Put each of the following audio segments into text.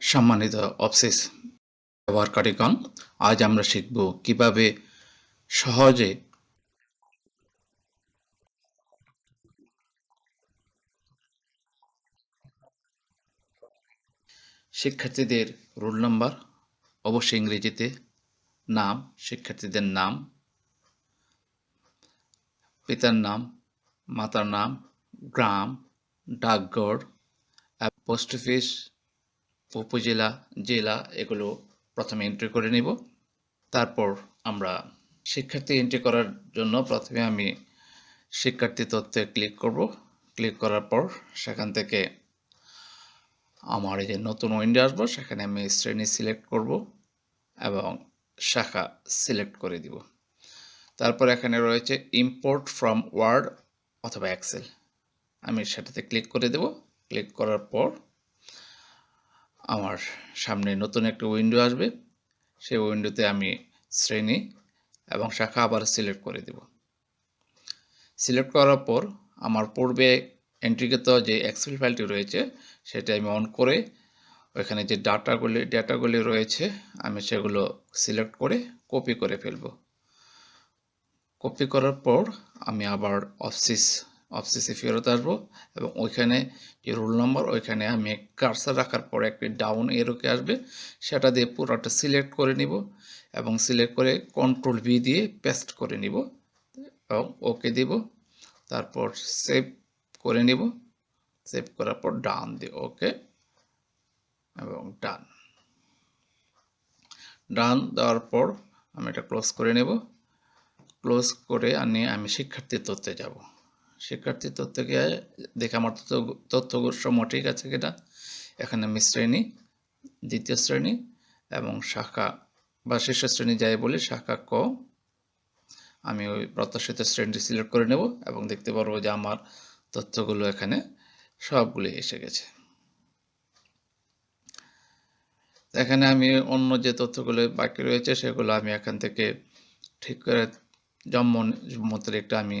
সম্মানিত অফিস ব্যবহারকারীগণ আজ আমরা শিখব কীভাবে সহজে শিক্ষার্থীদের রোল নাম্বার অবশ্যই ইংরেজিতে, নাম, শিক্ষার্থীদের নাম, পিতার নাম, মাতার নাম, গ্রাম, ডাকঘর পোস্ট অফিস উপজেলা জেলা এগুলো প্রথমে এন্ট্রি করে নিব। তারপর আমরা শিক্ষার্থী এন্ট্রি করার জন্য প্রথমে আমি শিক্ষার্থী তথ্যে ক্লিক করব। ক্লিক করার পর সেখান থেকে আমার এই যে নতুন উইন্ডো আসব, সেখানে আমি শ্রেণি সিলেক্ট করব এবং শাখা সিলেক্ট করে দিব। তারপর এখানে রয়েছে ইম্পোর্ট ফ্রম ওয়ার্ড অথবা এক্সেল আমি সেটাতে ক্লিক করে দেব। ক্লিক করার পর আমার সামনে নতুন একটা উইন্ডো আসবে। সেই উইন্ডোতে আমি শ্রেণি এবং শাখা আবার সিলেক্ট করে দেব। সিলেক্ট করার পর আমার পূর্বে এন্ট্রিগত যে এক্সেল ফাইলটি রয়েছে, সেটা আমি অন করে ওইখানে যে ডাটাগুলি ডাটাগুলি রয়েছে, আমি সেগুলো সিলেক্ট করে কপি করে ফেলব। কপি করার পর আমি আবার অফিস অফিসে ফেরত আসব এবং ওইখানে যে রোল নাম্বার, ওইখানে আমি কার্সার রাখার পর একটি ডাউন এরোকে আসবে, সেটা দিয়ে পুরোটা সিলেক্ট করে নিব এবং সিলেক্ট করে কন্ট্রোল ভি দিয়ে পেস্ট করে নিব এবং ওকে দিব। তারপর সেভ করে নিব। সেভ করার পর ডান দিব ওকে এবং ডান। ডান দেওয়ার পর আমি এটা ক্লোজ করে নেব। ক্লোজ করে আনি আমি শিক্ষার্থীর তথ্যে যাব। শিক্ষার্থীর তথ্যকে দেখে আমার তথ্য তথ্য সমূহ ঠিক আছে কিনা? এখানে আমি শ্রেণি, দ্বিতীয় শ্রেণি এবং শাখা বা শীর্ষ শ্রেণি যাই বলি, শাখা ক। আমি ওই প্রত্যাশিত শ্রেণীটি সিলেক্ট করে নেব এবং দেখতে পারব যে আমার তথ্যগুলো এখানে সবগুলি এসে গেছে। এখানে আমি অন্য যে তথ্যগুলো বাকি রয়েছে সেগুলো আমি এখান থেকে ঠিক করে জন্ম জন্ম একটা আমি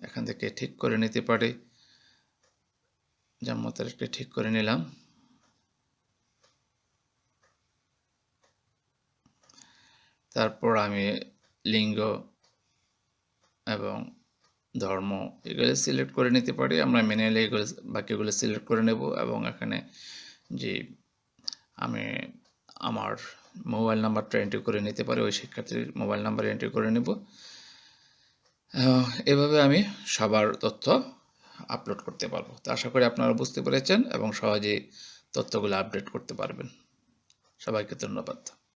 এখান থেকে ঠিক করে নিতে পারি। জন্ম তারিখটা ঠিক করে নিলাম। তারপর আমি লিঙ্গ এবং ধর্ম এগুলো সিলেক্ট করে নিতে পারি। আমরা ম্যানুয়ালি এগুলো বাকিগুলো সিলেক্ট করে নেব এবং এখানে যে আমি আমার মোবাইল নাম্বারটা এন্ট্রি করে নিতে পারি, ওই শিক্ষার্থীর মোবাইল নাম্বার এন্ট্রি করে নেব। এভাবে আমি সবার তথ্য আপলোড করতে পারব। তো আশা করি আপনারা বুঝতে পেরেছেন এবং সহজেই তথ্যগুলো আপডেট করতে পারবেন। সবাইকে ধন্যবাদ।